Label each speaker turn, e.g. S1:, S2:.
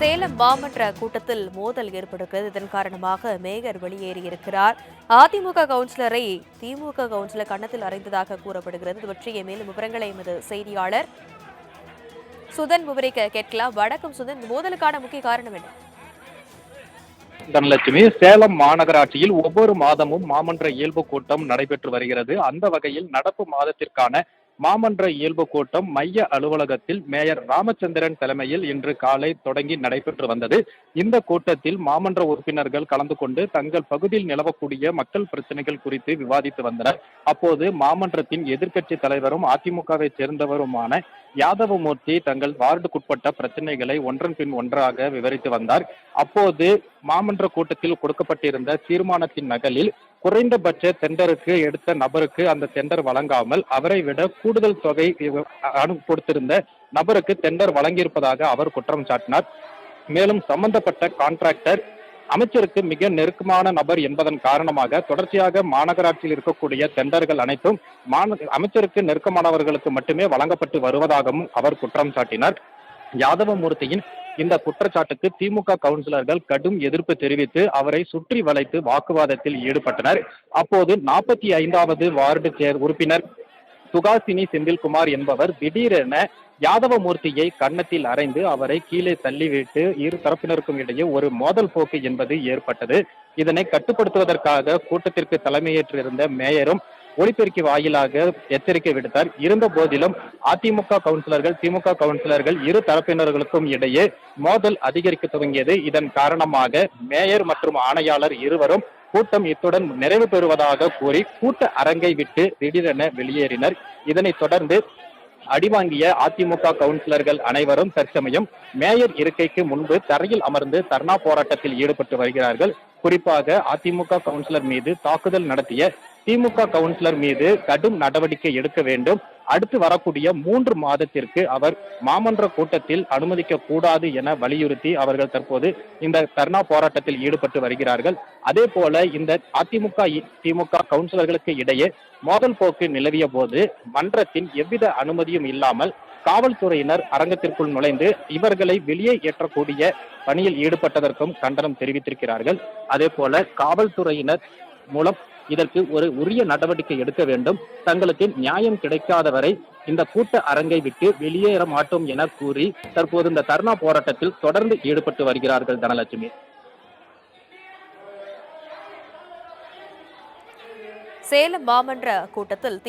S1: சேலம் மாமன்ற கூட்டத்தில் மோதல் ஏற்பட்டிருக்கிறது. இதன் காரணமாக மேயர் வெளியேறியிருக்கிறார். அதிமுக கவுன்சிலரை திமுக கவுன்சிலர் கன்னத்தில் அறைந்ததாக கூறப்படுகிறது. இது பற்றிய மேலும் விவரங்களை எமது செய்தியாளர் சுதன் விவரிக்க கேட்கலாம். வடக்கம் சுதன். மோதலுக்கான முக்கிய காரணம் என்ன?
S2: தனலட்சுமி சேலம் மாநகராட்சியில் ஒவ்வொரு மாதமும் மாமன்ற இயல்பு கூட்டம் நடைபெற்று வருகிறது. அந்த வகையில் நடப்பு மாதத்திற்கான மாமன்ற இயல்பு கூட்டம் மைய அலுவலகத்தில் மேயர் ராமச்சந்திரன் தலைமையில் இன்று காலை தொடங்கி நடைபெற்று வந்தது. இந்த கூட்டத்தில் மாமன்ற உறுப்பினர்கள் கலந்து கொண்டு தங்கள் பகுதியில் நிலவக்கூடிய மக்கள் பிரச்சனைகள் குறித்து விவாதித்து வந்தனர். அப்போது மாமன்றத்தின் எதிர்க்கட்சி தலைவரும் அதிமுகவை சேர்ந்தவருமான யாதவமூர்த்தி தங்கள் வார்டுக்குட்பட்ட பிரச்சனைகளை ஒன்றன் பின் ஒன்றாக விவரித்து வந்தார். அப்போது மாமன்ற கூட்டத்தில் கொடுக்கப்பட்டிருந்த தீர்மானத்தின் நகலில் குறைந்தபட்ச டெண்டருக்கு எடுத்த நபருக்கு அந்த டெண்டர் வழங்காமல் அவரை விட கூடுதல் தொகை அனு கொடுத்திருந்த நபருக்கு டெண்டர் வழங்கியிருப்பதாக அவர் குற்றம் சாட்டினார். மேலும் சம்பந்தப்பட்ட கான்ட்ராக்டர் அமைச்சருக்கு மிக நெருக்கமான நபர் என்பதன் காரணமாக தொடர்ச்சியாக மாநகராட்சியில் இருக்கக்கூடிய டெண்டர்கள் அனைத்தும் அமைச்சருக்கு நெருக்கமானவர்களுக்கு மட்டுமே வழங்கப்பட்டு வருவதாகவும் அவர் குற்றம் சாட்டினார். யாதவமூர்த்தியின் இந்த குற்றச்சாட்டுக்கு திமுக கவுன்சிலர்கள் கடும் எதிர்ப்பு தெரிவித்து அவரை சுற்றி வளைத்து வாக்குவாதத்தில் ஈடுபட்டனர். அப்போது நாற்பத்தி ஐந்தாவது வார்டு சேர் உறுப்பினர் சுகாசினி செந்தில்குமார் என்பவர் திடீரென யாதவமூர்த்தியை கன்னத்தில் அறைந்து அவரை கீழே தள்ளிவிட்டு இரு தரப்பினருக்கும் இடையே ஒரு மோதல் போக்கு என்பது ஏற்பட்டது. இதனை கட்டுப்படுத்துவதற்காக கூட்டத்திற்கு தலைமையேற்றிருந்த மேயரும் ஒளிபெருக்கி வாயிலாக எச்சரிக்கை விடுத்தார். இருந்த போதிலும் அதிமுக கவுன்சிலர்கள் திமுக கவுன்சிலர்கள் இரு தரப்பினர்களுக்கும் இடையே மோதல் அதிகரிக்க துவங்கியது. இதன் காரணமாக மேயர் மற்றும் ஆணையாளர் இருவரும் கூட்டம் இத்துடன் நிறைவு பெறுவதாக கூறி கூட்ட அரங்கை விட்டு திடீரென வெளியேறினர். இதனைத் தொடர்ந்து அடிவாங்கிய அதிமுக கவுன்சிலர்கள் அனைவரும் தற்சமயம் மேயர் இருக்கைக்கு முன்பு தரையில் அமர்ந்து தர்ணா போராட்டத்தில் ஈடுபட்டு வருகிறார்கள். குறிப்பாக அதிமுக கவுன்சிலர் மீது தாக்குதல் நடத்திய திமுக கவுன்சிலர் மீது கடும் நடவடிக்கை எடுக்க வேண்டும். அடுத்து வரக்கூடிய மூன்று மாதத்திற்கு அவர் மாமன்ற கூட்டத்தில் அனுமதிக்க கூடாது என வலியுறுத்தி அவர்கள் தற்போது இந்த தர்ணா போராட்டத்தில் ஈடுபட்டு வருகிறார்கள். அதே போல இந்த அதிமுக திமுக கவுன்சிலர்களுக்கு இடையே மோதல் போக்கு நிலவிய போது மன்றத்தின் எவ்வித அனுமதியும் இல்லாமல் காவல்துறையினர் அரங்கத்திற்குள் நுழைந்து இவர்களை வெளியே ஏற்றக்கூடிய பணியில் ஈடுபட்டதற்கும் கண்டனம் தெரிவித்திருக்கிறார்கள். அதே போல காவல்துறையினர் மூலம் இதற்கு ஒரு உரிய நடவடிக்கை எடுக்க வேண்டும். தங்களுக்கு நியாயம் கிடைக்காத வரை இந்த கூட்ட அரங்கை விட்டு வெளியேற மாட்டோம் என கூறி தற்போது இந்த தர்ணா போராட்டத்தில் தொடர்ந்து ஈடுபட்டு வருகிறார்கள் தனலட்சுமி.
S1: சேலம் மாமன்ற கூட்டத்தில்